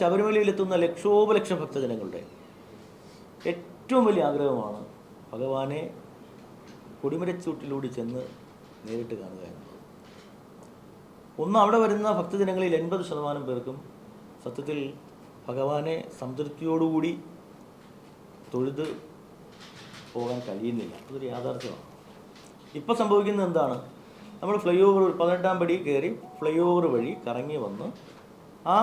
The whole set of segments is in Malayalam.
ശബരിമലയിലെത്തുന്ന ലക്ഷോപലക്ഷം ഭക്തജനങ്ങളുടെ ഏറ്റവും വലിയ ആഗ്രഹമാണ് ഭഗവാനെ കൊടിമരച്ചൂട്ടിലൂടെ ചെന്ന് നേരിട്ട് കാണുക എന്നുള്ളത്. ഒന്ന് അവിടെ വരുന്ന ഭക്തജനങ്ങളിൽ എൺപത് ശതമാനം പേർക്കും സത്യത്തിൽ ഭഗവാനെ സംതൃപ്തിയോടുകൂടി തൊഴുത് പോകാൻ കഴിയുന്നില്ല. അതൊരു യാഥാർത്ഥ്യമാണ്. ഇപ്പം സംഭവിക്കുന്നത് എന്താണ്? നമ്മൾ ഫ്ലൈ ഓവർ പതിനെട്ടാം പടി കയറി ഫ്ലൈ ഓവർ വഴി കറങ്ങി വന്ന് ആ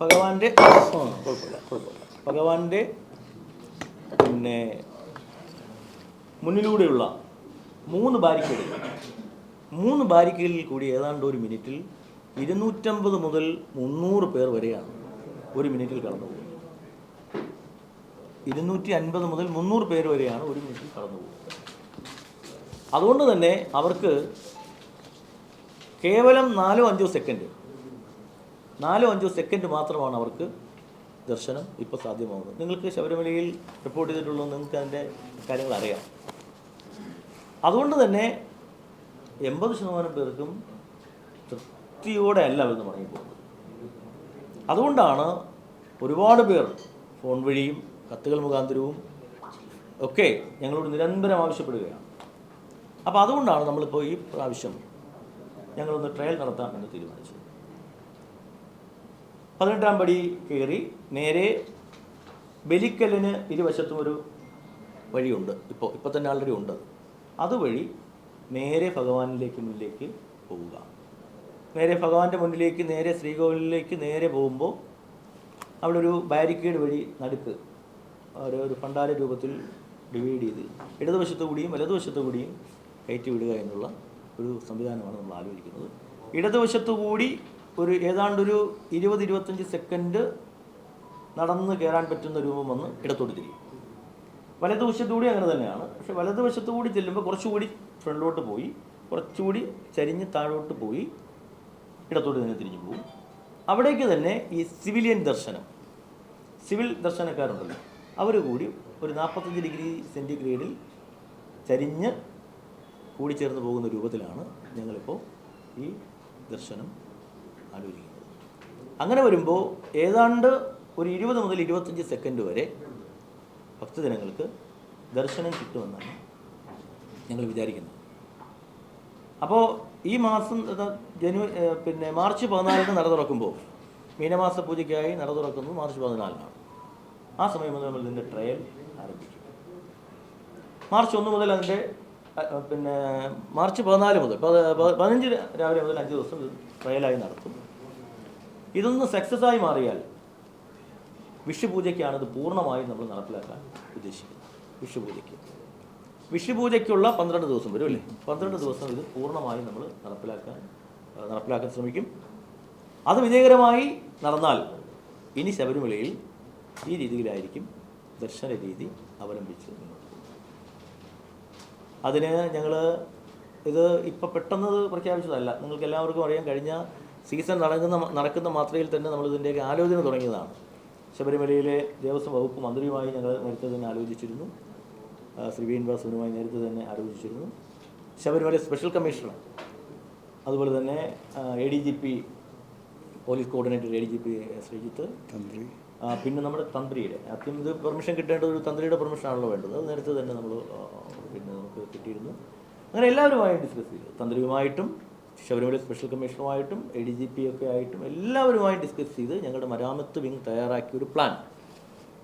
ഭഗവാന്റെ ആ, കുഴപ്പമില്ല കുഴപ്പമില്ല. ഭഗവാന്റെ പിന്നെ മുന്നിലൂടെയുള്ള മൂന്ന് ബാരിക്കേഡ്. മൂന്ന് ബാരിക്കേഡിൽ കൂടി ഏതാണ്ട് ഒരു മിനിറ്റിൽ ഇരുന്നൂറ്റമ്പത് മുതൽ മുന്നൂറ് പേർ വരെയാണ് ഒരു മിനിറ്റിൽ കടന്നു പോകുന്നത് ഇരുന്നൂറ്റി അൻപത് മുതൽ മുന്നൂറ് പേര് വരെയാണ് ഒരു മിനിറ്റിൽ കടന്നു പോകുന്നത് അതുകൊണ്ട് തന്നെ അവർക്ക് കേവലം നാലോ അഞ്ചോ സെക്കൻഡ് നാലോ അഞ്ചോ സെക്കൻഡ് മാത്രമാണ് അവർക്ക് ദർശനം ഇപ്പോൾ സാധ്യമാകുന്നത് നിങ്ങൾക്ക് ശബരിമലയിൽ റിപ്പോർട്ട് ചെയ്തിട്ടുള്ളത് നിങ്ങൾക്ക് അതിന്റെ കാര്യങ്ങൾ അറിയാം. അതുകൊണ്ട് തന്നെ എൺപത് ശതമാനം പേർക്കും തൃപ്തിയോടെ അല്ല അവർ മടങ്ങിപ്പോകുന്നത് അതുകൊണ്ടാണ് ഒരുപാട് പേർ ഫോൺ വഴിയും കത്തുകൾ മുഖാന്തരവും ഒക്കെ ഞങ്ങളോട് നിരന്തരം ആവശ്യപ്പെടുകയാണ്. അപ്പോൾ അതുകൊണ്ടാണ് നമ്മളിപ്പോൾ ഈ പ്രാവശ്യം ഞങ്ങളൊന്ന് ട്രയൽ നടത്താം എന്ന് തീരുമാനിച്ചത്. പതിനെട്ടാം പടി കയറി നേരെ ബലിക്കലിന് ഇരുവശത്തും ഒരു വഴിയുണ്ട്. ഇപ്പോൾ ഇപ്പോൾ തന്നെ ആൾറെഡി ഉണ്ട്. അതുവഴി നേരെ ഭഗവാനിലേക്ക് മുന്നിലേക്ക് പോവുക. നേരെ ഭഗവാന്റെ മുന്നിലേക്ക് നേരെ ശ്രീകോവിലേക്ക് നേരെ പോകുമ്പോൾ അവിടെ ഒരു ബാരിക്കേഡ് വഴി നടുക്ക് ഒരു ഒരു പണ്ടാല രൂപത്തിൽ ഡിവൈഡ് ചെയ്ത് ഇടതുവശത്തു കൂടിയും വലതുവശത്തു കൂടിയും കയറ്റി വിടുക എന്നുള്ള ഒരു സംവിധാനമാണ് നമ്മൾ ആലോചിക്കുന്നത്. ഇടതുവശത്തു കൂടി ഒരു ഏതാണ്ടൊരു ഇരുപത് ഇരുപത്തഞ്ച് സെക്കൻഡ് നടന്ന് കയറാൻ പറ്റുന്ന രൂപം വന്ന് ഇടത്തോട്ട് തിരിയും. വലതുവശത്തു കൂടി അങ്ങനെ തന്നെയാണ്. പക്ഷെ വലതുവശത്തു കൂടി ചെല്ലുമ്പോൾ കുറച്ചുകൂടി ഫ്രണ്ടിലോട്ട് പോയി കുറച്ചുകൂടി ചരിഞ്ഞ് താഴോട്ട് പോയി ഇടത്തോട്ട് തന്നെ തിരിഞ്ഞു പോകും. അവിടേക്ക് തന്നെ ഈ സിവിലിയൻ ദർശനം സിവിൽ ദർശനക്കാരുണ്ടല്ലോ അവർ കൂടി ഒരു നാൽപ്പത്തഞ്ച് ഡിഗ്രി സെന്റിഗ്രേഡിൽ ചരിഞ്ഞ് കൂടിച്ചേർന്ന് പോകുന്ന രൂപത്തിലാണ് ഞങ്ങളിപ്പോൾ ഈ ദർശനം ആലോചിക്കുന്നത് അങ്ങനെ വരുമ്പോൾ ഏതാണ്ട് ഒരു ഇരുപത് മുതൽ ഇരുപത്തഞ്ച് സെക്കൻഡ് വരെ ഭക്തജനങ്ങൾക്ക് ദർശനം കിട്ടുമെന്നാണ് ഞങ്ങൾ വിചാരിക്കുന്നത്. അപ്പോൾ ഈ മാസം ജനുവരി ജനു പിന്നെ മാർച്ച് പതിനാലിന് നട തുറക്കുമ്പോൾ മീനമാസ പൂജയ്ക്കായി നട തുറക്കുന്നത് മാർച്ച് പതിനാലിനാണ്. ആ സമയം മുതൽ നമ്മൾ ഇതിന്റെ ട്രയൽ ആരംഭിക്കും. മാർച്ച് ഒന്ന് മുതൽ അതിന്റെ പിന്നെ മാർച്ച് പതിനാല് മുതൽ പതിനഞ്ച് രാവിലെ മുതൽ അഞ്ച് ദിവസം ട്രയലായി നടത്തും. ഇതൊന്ന് സക്സസ് ആയി മാറിയാൽ വിഷുപൂജയ്ക്കാണ് ഇത് പൂർണമായും നമ്മൾ നടപ്പിലാക്കാൻ ഉദ്ദേശിക്കുന്നത്. വിഷുപൂജയ്ക്ക്. വിഷുപൂജയ്ക്കുള്ള പന്ത്രണ്ട് ദിവസം വരും അല്ലേ? പന്ത്രണ്ട് ദിവസം ഇത് പൂർണമായും നമ്മൾ നടപ്പിലാക്കാൻ നടപ്പിലാക്കാൻ ശ്രമിക്കും. അത് വിജയകരമായി നടന്നാൽ ഇനി ശബരിമലയിൽ ഈ രീതിയിലായിരിക്കും ദർശന രീതി അവലംബിച്ച് അതിന് ഞങ്ങൾ ഇത് ഇപ്പം പെട്ടെന്ന് പ്രഖ്യാപിച്ചതല്ല. നിങ്ങൾക്ക് എല്ലാവർക്കും അറിയാം കഴിഞ്ഞ സീസൺ നടക്കുന്ന നടക്കുന്ന മാത്രയിൽ തന്നെ നമ്മൾ ഇതിന്റെയൊക്കെ ആലോചന തുടങ്ങിയതാണ്. ശബരിമലയിലെ ദേവസ്വം വകുപ്പ് മന്ത്രിയുമായി ഞങ്ങൾ നേരത്തെ തന്നെ ആലോചിച്ചിരുന്നു. ശ്രീ വി എൻ വാസുവിനുമായി നേരത്തെ തന്നെ ആലോചിച്ചിരുന്നു. ശബരിമല സ്പെഷ്യൽ കമ്മീഷണർ അതുപോലെ തന്നെ A D G P police coordinator A D G P Sreejith. തന്ത്രി. പിന്നെ നമ്മുടെ തന്ത്രിയുടെ. ആദ്യം ഇത് പെർമിഷൻ കിട്ടേണ്ടത് ഒരു തന്ത്രിയുടെ പെർമിഷൻ ആണല്ലോ വേണ്ടത്. അത് നേരത്തെ തന്നെ നമ്മൾ പിന്നെ നമുക്ക് കിട്ടിയിരുന്നു. അങ്ങനെ എല്ലാവരുമായി ഡിസ്കസ് ചെയ്തു. തന്ത്രിയുമായിട്ടും ശബരിമല സ്പെഷ്യൽ കമ്മീഷണറുമായിട്ടും എ ഡി ജി പി ഒക്കെ ആയിട്ടും എല്ലാവരുമായി ഡിസ്കസ് ചെയ്ത് ഞങ്ങളുടെ മരാമത്ത് വിങ് തയ്യാറാക്കിയ ഒരു പ്ലാൻ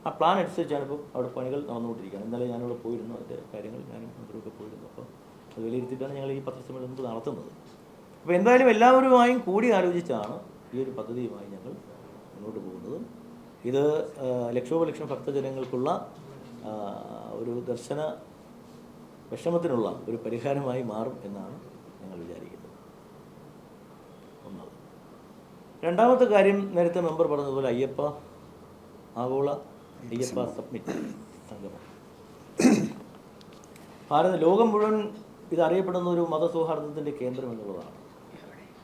ആ പ്ലാൻ അനുസരിച്ചാണ് ഇപ്പോൾ അവിടെ പണികൾ നടന്നുകൊണ്ടിരിക്കുകയാണ്. ഇന്നലെ ഞാനിവിടെ പോയിരുന്നു അതിന്റെ കാര്യങ്ങൾ ഞാനും മന്ത്രിയൊക്കെ പോയിരുന്നു. അപ്പോൾ അത് വിലയിരുത്തിയിട്ടാണ് ഞങ്ങൾ ഈ പത്രസമ്മേളനം നടത്തുന്നത്. അപ്പോൾ എന്തായാലും എല്ലാവരുമായും കൂടി ആലോചിച്ചാണ് ഈ ഒരു പദ്ധതിയുമായി ഞങ്ങൾ മുന്നോട്ട് പോകുന്നത്. ഇത് ലക്ഷോപലക്ഷം ഭക്തജനങ്ങൾക്കുള്ള ഒരു ദർശന വിഷമത്തിനുള്ള ഒരു പരിഹാരമായി മാറും എന്നാണ് ഞങ്ങൾ വിചാരിക്കുന്നത്. രണ്ടാമത്തെ കാര്യം നേരത്തെ മെമ്പർ പറഞ്ഞതുപോലെ അയ്യപ്പ ആഗോള അയ്യപ്പ സബ്മിറ്റ് സംഗമം. ഭാരത ലോകം മുഴുവൻ ഇത് അറിയപ്പെടുന്ന ഒരു മതസൗഹാർദ്ദത്തിന്റെ കേന്ദ്രം എന്നുള്ളതാണ്.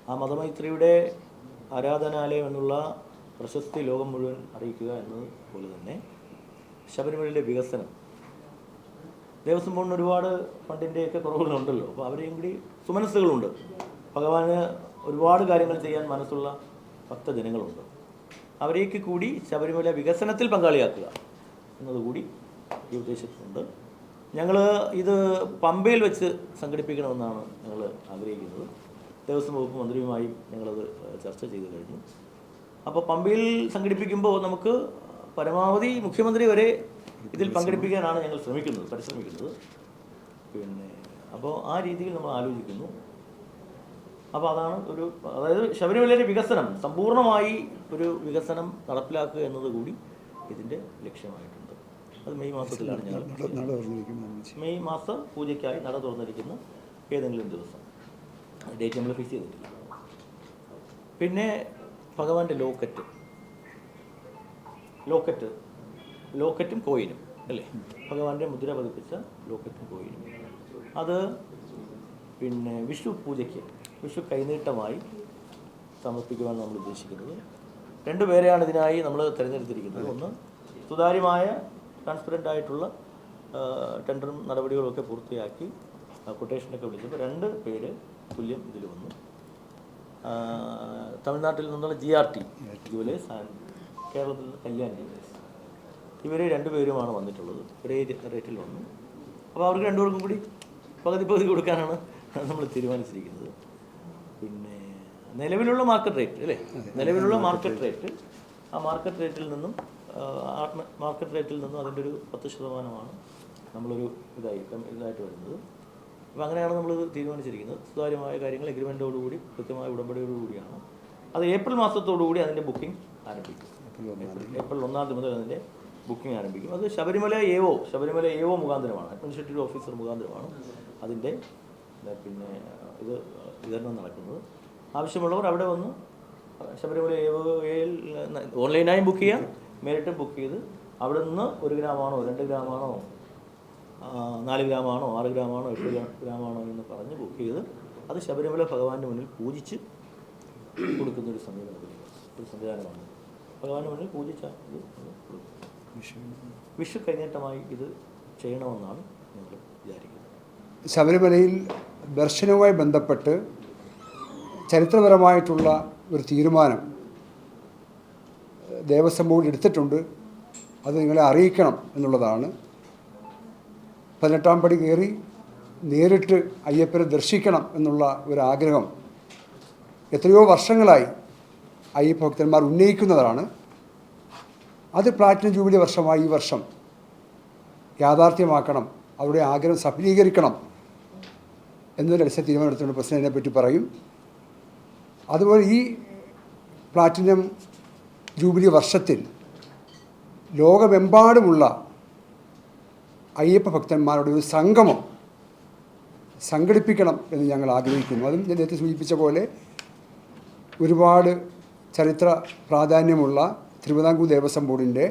ആ മതമൈത്രിയുടെ ആരാധനാലയം എന്നുള്ള പ്രശസ്തി ലോകം മുഴുവൻ അറിയിക്കുക എന്നത് പോലെ തന്നെ ശബരിമലയിലെ വികസനം. ദേവസ്വം ബോർഡിന് ഒരുപാട് ഫണ്ടിന്റെയൊക്കെ കുറവുകളുണ്ടല്ലോ. അപ്പോൾ അവരെയും കൂടി സുമനസ്സുകളുണ്ട്. ഭഗവാന് ഒരുപാട് കാര്യങ്ങൾ ചെയ്യാൻ മനസ്സുള്ള ഭക്തജനങ്ങളുണ്ട് അവരേക്ക് കൂടി ശബരിമല വികസനത്തിൽ പങ്കാളിയാക്കുക എന്നതുകൂടി ഈ ഉദ്ദേശത്തിലുണ്ട്. ഞങ്ങൾ ഇത് പമ്പയിൽ വെച്ച് സംഘടിപ്പിക്കണമെന്നാണ് ഞങ്ങൾ ആഗ്രഹിക്കുന്നത്. ദേവസ്വം വകുപ്പ് മന്ത്രിയുമായും ഞങ്ങളത് ചർച്ച ചെയ്ത് കഴിഞ്ഞു. അപ്പോൾ പമ്പയിൽ സംഘടിപ്പിക്കുമ്പോൾ നമുക്ക് പരമാവധി മുഖ്യമന്ത്രി വരെ ഇതിൽ പങ്കെടുപ്പിക്കാനാണ് ഞങ്ങൾ ശ്രമിക്കുന്നത് പരിശ്രമിക്കുന്നത്. പിന്നെ അപ്പോൾ ആ രീതിയിൽ നമ്മൾ ആലോചിക്കുന്നു. അപ്പോൾ അതാണ് ഒരു അതായത് ശബരിമലയുടെ വികസനം സമ്പൂർണമായി ഒരു വികസനം നടപ്പിലാക്കുക എന്നത് കൂടി ഇതിന്റെ ലക്ഷ്യമായിട്ടുണ്ട്. അത് മെയ് മാസത്തിലാണ് ഞങ്ങൾ മെയ് മാസ പൂജയ്ക്കായി നട തുറന്നിരിക്കുന്ന ഏതെങ്കിലും ദിവസം. ഡേറ്റ് നമ്മൾ ഫിക്സ് ചെയ്തിട്ടില്ല. പിന്നെ ഭഗവാന്റെ ലോക്കറ്റ്. ലോക്കറ്റ് ലോക്കറ്റും കോയിനും അല്ലേ? ഭഗവാന്റെ മുദ്ര പതിപ്പിച്ച ലോക്കറ്റും കോയിനും അത് പിന്നെ വിഷു പൂജയ്ക്ക് വിഷു കൈനീട്ടമായി സമർപ്പിക്കുവാൻ നമ്മൾ ഉദ്ദേശിക്കുന്നത്. രണ്ടുപേരെയാണ് ഇതിനായി നമ്മൾ തിരഞ്ഞെടുത്തിരിക്കുന്നത്. ഒന്ന് സുതാര്യമായ ട്രാൻസ്പെറന്റ് ആയിട്ടുള്ള ടെൻഡറും നടപടികളൊക്കെ പൂർത്തിയാക്കി കൊട്ടേഷനൊക്കെ വിളിച്ചപ്പോൾ രണ്ട് പേര് തുല്യം ഇതിൽ വന്നു. തമിഴ്നാട്ടിൽ നിന്നുള്ള G R T jewellers and കേരളത്തിൽ നിന്ന് കല്യാൺ ജുവലേഴ്സ് ഇവർ രണ്ടുപേരുമാണ് വന്നിട്ടുള്ളത്. ഒരേ റേറ്റിൽ വന്നു. അപ്പോൾ അവർക്ക് രണ്ടുപേർക്കും കൂടി പകുതി പകുതി കൊടുക്കാനാണ് നമ്മൾ തീരുമാനിച്ചിരിക്കുന്നത്. പിന്നെ നിലവിലുള്ള മാർക്കറ്റ് റേറ്റ് അല്ലേ? നിലവിലുള്ള മാർക്കറ്റ് റേറ്റ് ആ മാർക്കറ്റ് റേറ്റിൽ നിന്നും മാർക്കറ്റ് റേറ്റിൽ നിന്നും അതിന്റെ ഒരു പത്ത് ശതമാനമാണ് നമ്മളൊരു ഇതായി ഇതായിട്ട് വരുന്നത്. അപ്പോൾ അങ്ങനെയാണ് നമ്മൾ തീരുമാനിച്ചിരിക്കുന്നത്. സുതാര്യമായ കാര്യങ്ങൾ എഗ്രിമെന്റോടുകൂടി കൃത്യമായ ഉടമ്പടിയോടുകൂടിയാണ് അത് ഏപ്രിൽ മാസത്തോടുകൂടി അതിന്റെ ബുക്കിംഗ് ആരംഭിക്കും. ഏപ്രിൽ- ഒന്നാം തീയതി. മുതൽ അതിന്റെ ബുക്കിംഗ് ആരംഭിക്കും. അത് Sabarimala A O Sabarimala A O മുഖാന്തരമാണ്. Administrative officer മുഖാന്തരമാണ് അതിന്റെ പിന്നെ ഇത് വിതരണം നടക്കുന്നത്. ആവശ്യമുള്ളവർ അവിടെ വന്ന്. ശബരിമല ഓൺലൈനായും ബുക്ക് ചെയ്യാം. നേരിട്ട് ബുക്ക് ചെയ്ത് അവിടെ നിന്ന് ഒരു ഗ്രാമാണോ രണ്ട് ഗ്രാമാണോ നാല് ഗ്രാമാണോ ആറ് ഗ്രാമാണോ എട്ട് ഗ്രാ- ഗ്രാമാണോ എന്ന് പറഞ്ഞ് ബുക്ക് ചെയ്ത് അത് ശബരിമല ഭഗവാന്റെ മുന്നിൽ പൂജിച്ച് കൊടുക്കുന്ന ഒരു സംവിധാനം ഒരു സംവിധാനമാണ്. ഭഗവാന്റെ മുന്നിൽ പൂജിച്ച ഇത് വിഷു കൈനീട്ടമായി ഇത് ചെയ്യണമെന്നാണ് ഞങ്ങൾ വിചാരിക്കുന്നത്. ശബരിമലയിൽ ദർശനവുമായി ബന്ധപ്പെട്ട് ചരിത്രപരമായിട്ടുള്ള ഒരു തീരുമാനം ദേവസ്വം ബോർഡ് എടുത്തിട്ടുണ്ട്. അത് നിങ്ങളെ അറിയിക്കണം എന്നുള്ളതാണ്. പതിനെട്ടാം പടി കയറി നേരിട്ട് അയ്യപ്പനെ ദർശിക്കണം എന്നുള്ള ഒരു ആഗ്രഹം എത്രയോ വർഷങ്ങളായി അയ്യപ്പ ഭക്തന്മാർ ഉന്നയിക്കുന്നതാണ്. അത് പ്ലാറ്റിനം ജൂബിലി വർഷമായി ഈ വർഷം യാഥാർത്ഥ്യമാക്കണം അവരുടെ ആഗ്രഹം സഫലീകരിക്കണം എന്നൊരു അടിസ്ഥാന തീരുമാനമെടുത്തുകൊണ്ട് പ്രസിഡന്റിനെ പറ്റി പറയും. അതുപോലെ ഈ പ്ലാറ്റിനം ജൂബിലി വർഷത്തിൽ ലോകമെമ്പാടുമുള്ള അയ്യപ്പ ഭക്തന്മാരുടെ ഒരു സംഗമം സംഘടിപ്പിക്കണം എന്ന് ഞങ്ങൾ ആഗ്രഹിക്കുന്നു. അതും ഞാൻ നേരത്തെ സൂചിപ്പിച്ച പോലെ ഒരുപാട് ചരിത്ര പ്രാധാന്യമുള്ള തിരുവിതാംകൂർ ദേവസ്വം ബോർഡിന്റെ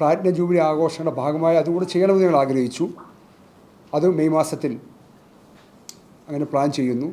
പ്ലാറ്റിനം ജൂബിലി ആഘോഷങ്ങളുടെ ഭാഗമായി അതുകൂടെ ചെയ്യണമെന്ന് ഞങ്ങൾ ആഗ്രഹിച്ചു. അത് മെയ് മാസത്തിൽ അങ്ങനെ പ്ലാൻ ചെയ്യുന്നു.